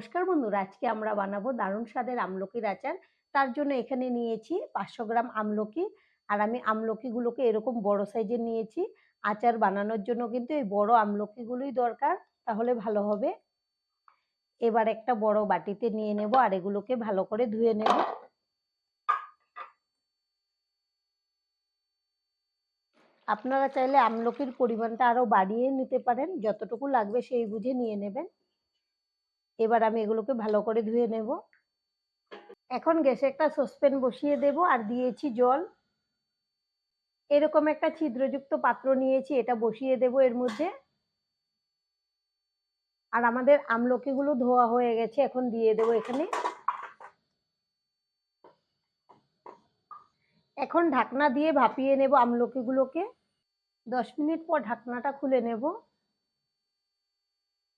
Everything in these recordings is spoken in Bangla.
নমস্কার বন্ধুরা, আজকে আমরা বানাবো দারুণ স্বাদের আমলকির আচার। তার জন্য এখানে নিয়েছি পাঁচশো গ্রাম আমলকি। আর আমি আমলকিগুলোকে এরকম বড় সাইজের নিয়েছি। আচার বানানোর জন্য কিন্তু এই বড় আমলকিগুলোই দরকার, তাহলে ভালো হবে। এবার একটা বড় বাটিতে নিয়ে নেব আর এগুলোকে ভালো করে ধুয়ে নেব। আপনারা চাইলে আমলকির পরিমাণটা আরও বাড়িয়ে নিতে পারেন, যতটুকু লাগবে সেই বুঝে নিয়ে নেবেন। এবার আমি এগুলোকে ভালো করে ধুয়ে নেব। এখন গ্যাসে একটা সসপ্যান বসিয়ে দেব আর দিয়েছি জল। এরকম একটা ছিদ্রযুক্ত পাত্র নিয়েছি, এটা বসিয়ে দেব এর মধ্যে। আর আমাদের আমলকিগুলো ধোয়া হয়ে গেছে, এখন দিয়ে দেব এখানে। এখন ঢাকনা দিয়ে ভাপিয়ে নেব আমলকিগুলোকে। দশ মিনিট পর ঢাকনাটা খুলে নেব।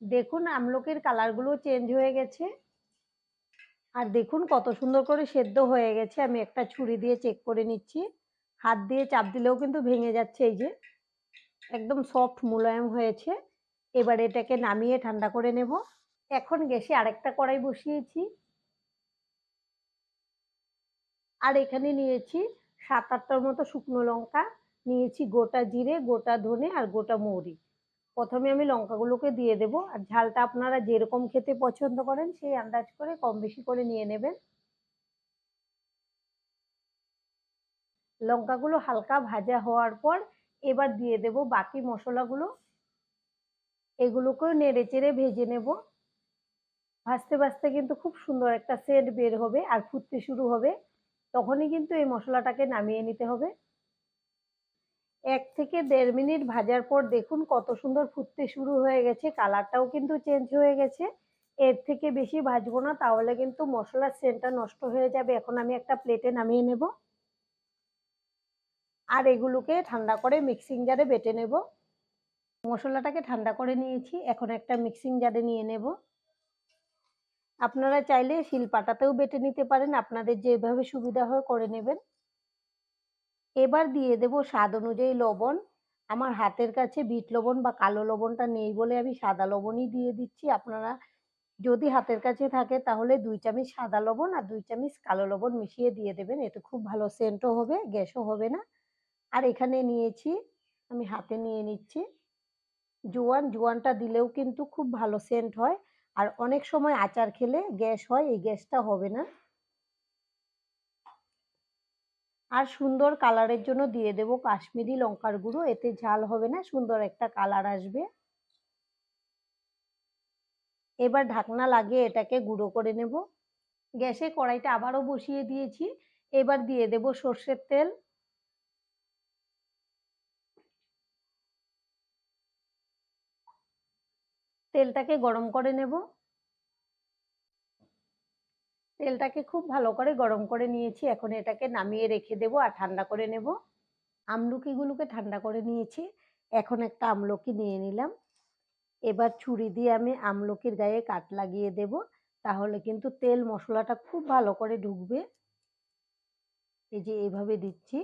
দেখুন আমলকির কালারগুলো চেঞ্জ হয়ে গেছে। আর দেখুন কত সুন্দর করে সেদ্ধ হয়ে গেছে। আমি একটা ছুরি দিয়ে চেক করে নিচ্ছি। হাত দিয়ে চাপ দিলেও কিন্তু ভেঙে যাচ্ছে এই যে। একদম সফট মোলায়েম হয়েছে। এবার এটাকে নামিয়ে ঠান্ডা করে নেব। এখন গ্যাসে আরেকটা কড়াই বসিয়েছি। আর এখানে নিয়েছি সাত আটটার মতো শুকনো লঙ্কা। নিয়েছি গোটা জিরে, গোটা ধনে আর গোটা মৌরি। প্রথমে আমি লঙ্কাগুলোকে দিয়ে দেব। আর ঝালটা আপনারা যেরকম খেতে পছন্দ করেন, সেই আন্দাজ করে কম বেশি করে নিয়ে নেবেন। লঙ্কাগুলো হালকা ভাজা হওয়ার পর এবার দিয়ে দেব বাকি মশলাগুলো। এগুলোকেও নেড়ে চেড়ে ভেজে নেব। ভাজতে ভাজতে কিন্তু খুব সুন্দর একটা সেন্ট বের হবে আর ফুটতে শুরু হবে। তখনই কিন্তু এই মশলাটাকে নামিয়ে নিতে হবে। এক থেকে দেড় মিনিট ভাজার পর দেখুন কত সুন্দর ফুটতে শুরু হয়ে গেছে, কালারটাও কিন্তু চেঞ্জ হয়ে গেছে। এর থেকে বেশি ভাজবো না, তাহলে কিন্তু মশলার সেন্টটা নষ্ট হয়ে যাবে। এখন আমি একটা প্লেটে নামিয়ে নেব। আর এগুলোকে ঠান্ডা করে মিক্সিং জারে বেটে নেব। মশলাটাকে ঠান্ডা করে নিয়েছি, এখন একটা মিক্সিং জারে নিয়ে নেব। আপনারা চাইলে শিলপাটাতেও বেটে নিতে পারেন, আপনাদের যেভাবে সুবিধা হয় করে নেবেন। এবার দিয়ে দেব স্বাদ অনুযায়ী লবণ। আমার হাতের কাছে বিট লবণ বা কালো লবণটা নেই বলে আমি সাদা লবণই দিয়ে দিচ্ছি। আপনারা যদি হাতের কাছে থাকে তাহলে দুই চামচ সাদা লবণ আর দুই চামচ কালো লবণ মিশিয়ে দিয়ে দেবেন। এতে খুব ভালো সেন্টও হবে, গ্যাসও হবে না। আর এখানে নিয়েছি, আমি হাতে নিয়ে নিচ্ছি জোয়ান। জোয়ানটা দিলেও কিন্তু খুব ভালো সেন্ট হয়। আর অনেক সময় আচার খেলে গ্যাস হয়, এই গ্যাসটা হবে না। আর সুন্দর কালারের জন্য দিয়ে দেব কাশ্মীরি লঙ্কার গুঁড়ো, এতে ঝাল হবে না, সুন্দর একটা কালার আসবে। এবার ঢাকনা লাগিয়ে এটাকে গুঁড়ো করে নেব। গ্যাসে কড়াইটা আবারও বসিয়ে দিয়েছি, এবার দিয়ে দেব সর্ষের তেল। তেলটাকে গরম করে নেব। তেলটাকে খুব ভালো করে গরম করে নিয়েছি। এখন এটাকে নামিয়ে রেখে দেব আর ঠান্ডা করে নেব। আমলকিগুলোকে ঠান্ডা করে নিয়েছি। এখন একটা আমলকি নিয়ে নিলাম। এবার ছুরি দিয়ে আমি আমলকির গায়ে কাট লাগিয়ে দেব। তাহলে কিন্তু তেল মশলাটা খুব ভালো করে ঢুকবে। এই যে এইভাবে দিচ্ছি।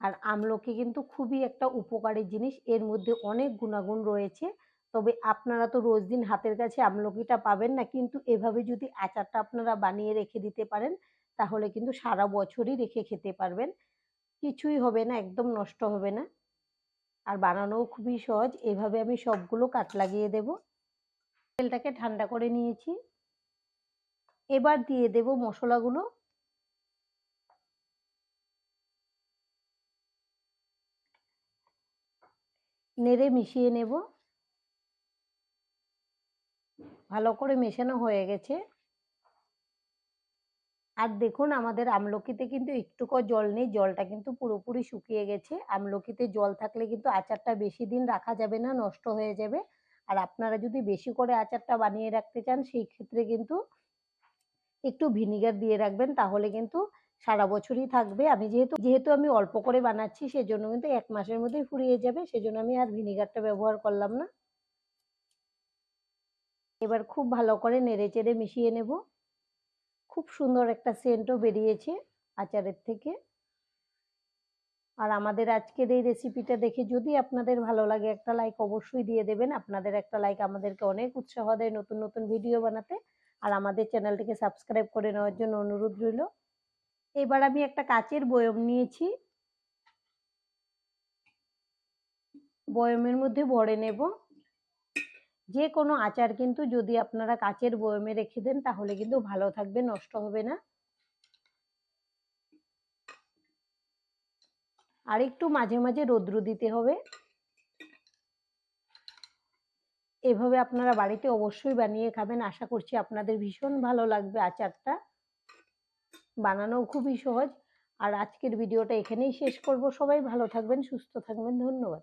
আর আমলকি কিন্তু খুবই একটা উপকারী জিনিস। এর মধ্যে অনেক গুণাগুণ রয়েছে। তবে আপনারা তো রোজ দিন হাতের কাছে আমলকিটা পাবেন না, কিন্তু এভাবে যদি আচারটা আপনারা বানিয়ে রেখে দিতে পারেন, তাহলে কিন্তু সারা বছরই রেখে খেতে পারবেন। কিছুই হবে না, একদম নষ্ট হবে না। আর বানানোও খুবই সহজ, এভাবে আমি সবগুলো কাট লাগিয়ে দেব। তেলটাকে ঠান্ডা করে নিয়েছি। এবার দিয়ে দেব মশলাগুলো। নেড়ে মিশিয়ে নেব। ভালো করে মেশানো হয়ে গেছে। আর দেখুন আমাদের আমলকিতে কিন্তু একটুকু জল নেই, জলটা কিন্তু পুরোপুরি শুকিয়ে গেছে। আমলকিতে জল থাকলে কিন্তু আচারটা বেশি দিন রাখা যাবে না, নষ্ট হয়ে যাবে। আর আপনারা যদি বেশি করে আচারটা বানিয়ে রাখতে চান, সেই ক্ষেত্রে কিন্তু একটু ভিনিগার দিয়ে রাখবেন, তাহলে কিন্তু সারা বছরই থাকবে। আমি যেহেতু যেহেতু আমি অল্প করে বানাচ্ছি, সেজন্য কিন্তু এক মাসের মধ্যেই ফুরিয়ে যাবে, সেজন্য আমি আর ভিনিগারটা ব্যবহার করলাম না। এবার খুব ভালো করে নেড়ে চেড়ে মিশিয়ে নেব। খুব সুন্দর একটা সেন্টও বেরিয়েছে আচারের থেকে। আর আমাদের আজকের এই রেসিপিটা দেখে যদি আপনাদের ভালো লাগে একটা লাইক অবশ্যই দিয়ে দেবেন। আপনাদের একটা লাইক আমাদেরকে অনেক উৎসাহ দেয় নতুন নতুন ভিডিও বানাতে। আর আমাদের চ্যানেলটিকে সাবস্ক্রাইব করে নেওয়ার জন্য অনুরোধ রইল। এবার আমি একটা কাচের বয়ম নিয়েছি। বয়মের মধ্যে ভরে নেব। যে কোনো আচার কিন্তু যদি আপনারা কাচের বয়মে রেখে দেন, তাহলে কিন্তু ভালো থাকবে, নষ্ট হবে না। আর একটু মাঝে মাঝে রৌদ্র দিতে হবে। এভাবে আপনারা বাড়িতে অবশ্যই বানিয়ে খাবেন। আশা করছি আপনাদের ভীষণ ভালো লাগবে আচারটা। বানানোও খুবই সহজ। আর আজকের ভিডিওটা এখানেই শেষ করব। সবাই ভালো থাকবেন, সুস্থ থাকবেন। ধন্যবাদ।